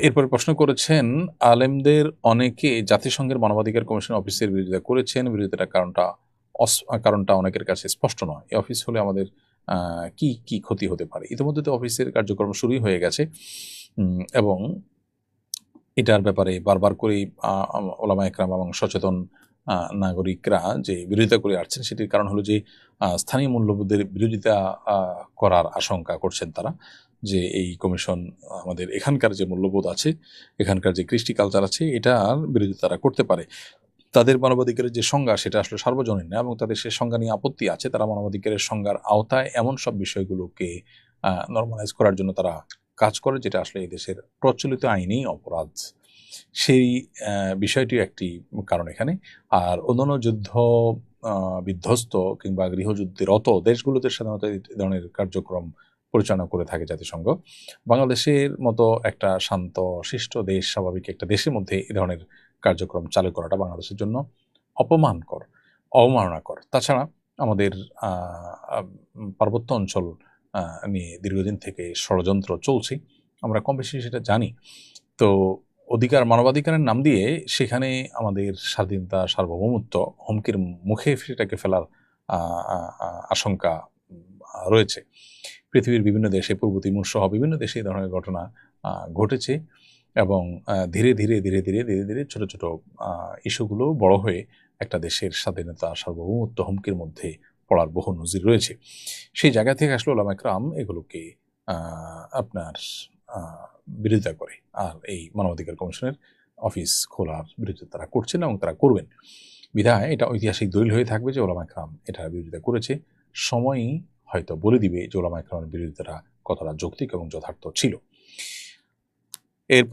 এরপরে প্রশ্ন করেছেন, আলেমদের অনেকে জাতিসংঘের মানবাধিকার কমিশন অফিসের বিরোধিতা করেছেন। বিরোধিতার কারণটা কারণটা অনেকের কাছে স্পষ্ট নয়। এই অফিস হলে আমাদের কি কি ক্ষতি হতে পারে? ইতিমধ্যে তো অফিসের কার্যক্রম শুরুই হয়ে গেছে। এবং এটার ব্যাপারে বারবার করেই ওলামা একরাম এবং সচেতন নাগরিকরা যে বিরোধিতা করে আসছেন, সেটির কারণ হলো যে স্থানীয় মূল্যবোধের বিরোধিতা করার আশঙ্কা করছেন তারা যে এই কমিশন, আমাদের এখানকার যে মূল্যবোধ আছে, এখানকার যে কৃষ্টি কালচার আছে, এটার বিরোধিতা তারা করতে পারে। তাদের মানবাধিকারের যে সংজ্ঞা, সেটা আসলে সার্বজনীন না এবং তাদের সে সংজ্ঞা নিয়ে আপত্তি আছে, তারা মানবাধিকারের সংজ্ঞার আওতায় এমন সব বিষয়গুলোকে নর্মালাইজ করার জন্য তারা কাজ করে, যেটা আসলে এই দেশের প্রচলিত আইনেই অপরাধ। সেই বিষয়টি একটি কারণ এখানে। আর অন্যান্য যুদ্ধ বিধ্বস্ত কিংবা গৃহযুদ্ধেরত দেশগুলোতে সাধারণত এই ধরনের কার্যক্রম পরিচালনা করে থাকে জাতিসংঘ। বাংলাদেশের মতো একটা শান্ত, শিষ্ট দেশ, স্বাভাবিক একটা দেশের মধ্যে এই ধরনের কার্যক্রম চালু করাটা বাংলাদেশের জন্য অপমানকর, অবমাননাকর। তাছাড়া আমাদের পার্বত্য অঞ্চল নিয়ে দীর্ঘদিন থেকে ষড়যন্ত্র চলছে। আমরা কম বেশি সেটা জানি। তো অধিকার মানবাধিকারের নাম দিয়ে সেখানে আমাদের স্বাধীনতা, সার্বভৌমত্ব, হুমকির মুখে সেটাকে ফেলার আশঙ্কা রয়েছে। পৃথিবীর বিভিন্ন দেশে পূর্ব তিমুর সহ বিভিন্ন দেশে এই ধরনের ঘটনা ঘটেছে এবং ধীরে ধীরে ধীরে ধীরে ধীরে ধীরে ছোট ছোট ইস্যুগুলো বড় হয়ে একটা দেশের স্বাধীনতা, সার্বভৌমত্ব হুমকির মধ্যে পড়ার বহু নজির রয়েছে। সেই জায়গা থেকে আসলে ওলামা একরাম এগুলোকে আপনার বিরোধিতা করে। আর এই মানবাধিকার কমিশনের অফিস খোলার বিরোধিতা তারা করছেন এবং তারা করবেন। বিধায় এটা ঐতিহাসিক দলিল হয়ে থাকবে যে ওলামা ইকরাম এটার বিরোধিতা করেছে। সময়ই হয়তো বলে দিবে যে ওলামা ইকরামের বিরোধিতাটা কতটা যৌক্তিক এবং যথার্থ ছিল। এরপর